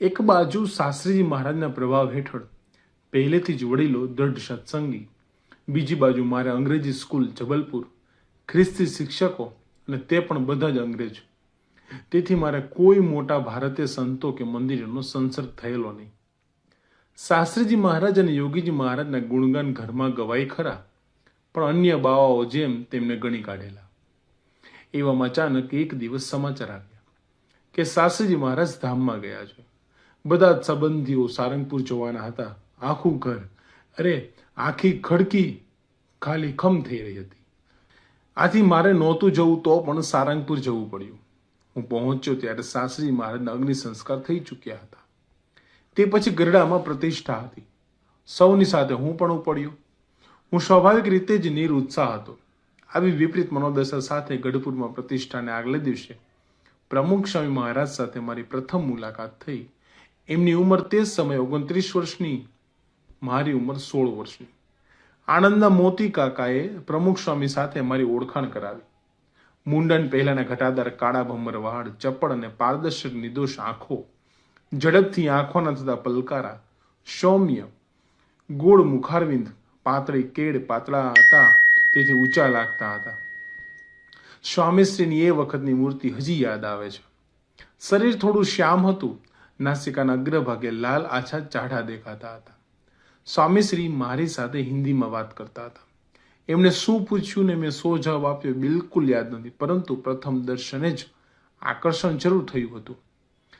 એક બાજુ શાસ્ત્રીજી મહારાજના પ્રભાવ હેઠળ પહેલેથી જ વડીલો દ્રઢ સત્સંગી, બીજી બાજુ મારે અંગ્રેજી સ્કૂલ જબલપુર, ખ્રિસ્તી શિક્ષકો અને તે પણ બધા જ અંગ્રેજ. તેથી મારે કોઈ મોટા ભારતીય સંતો કે મંદિરોનો સંસર્ગ થયેલો નહીં. શાસ્ત્રીજી મહારાજ અને યોગીજી મહારાજના ગુણગાન ઘરમાં ગવાય ખરા, પણ અન્ય બાવાઓ જેમ તેમને ગણી કાઢેલા. એવામાં અચાનક એક દિવસ સમાચાર આવ્યા કે શાસ્ત્રીજી મહારાજ ધામમાં ગયા છે. બધા જ સંબંધીઓ સારંગપુર જવાના હતા. આખું ઘર. અરે, આખી ખડકી ખાલી ખમ થઈ રહી હતી. આથી મારે નહોતું જવું તો પણ સારંગપુર જવું પડ્યું. હું પહોંચ્યો ત્યારે સાસરી મારે અગ્નિ સંસ્કાર થઈ ચૂક્યા હતા. તે પછી ગરડામાં પ્રતિષ્ઠા હતી. સૌની સાથે હું પણ ઉપડ્યો. હું સ્વાભાવિક રીતે જ નિરુત્સાહ હતો. આવી વિપરીત મનોદશા સાથે ગઢપુરમાં પ્રતિષ્ઠાને આગલે દિવસે પ્રમુખ સ્વામી મહારાજ સાથે મારી પ્રથમ મુલાકાત થઈ. એમની ઉંમર તે જ સમયે ઓગણત્રીસ વર્ષની, મારી ઉંમર સોળ વર્ષની. આણંદના મોતી કાકાએ પ્રમુખ સ્વામી સાથે મારી ઓળખાણ કરાવી. મુંડન પહેલાના ઘટાદાર કાળા ભમર વાળ ચપળ અને પારદર્શક નિર્દોષ આંખો, ઝડપથી આંખોના થતા પલકારા, સૌમ્ય, ગોળ મુખારવિંદ, પાતળી કેડ પાતળા હતા, તેથી ઊંચા લાગતા હતા. સ્વામીશ્રીની એ વખતની મૂર્તિ હજી યાદ આવે છે. શરીર થોડું શ્યામ હતું નાસિકાના અગ્રભાગે લાલ આછા ચાઢા દેખાતા હતા. સ્વામીશ્રી મારી સાથે હિન્દીમાં વાત કરતા હતા. એમણે શું પૂછ્યું ને મેં સો જવાબ આપ્યો, બિલકુલ યાદ નથી, પરંતુ પ્રથમ દર્શને જ આકર્ષણ જરૂર થયું હતું.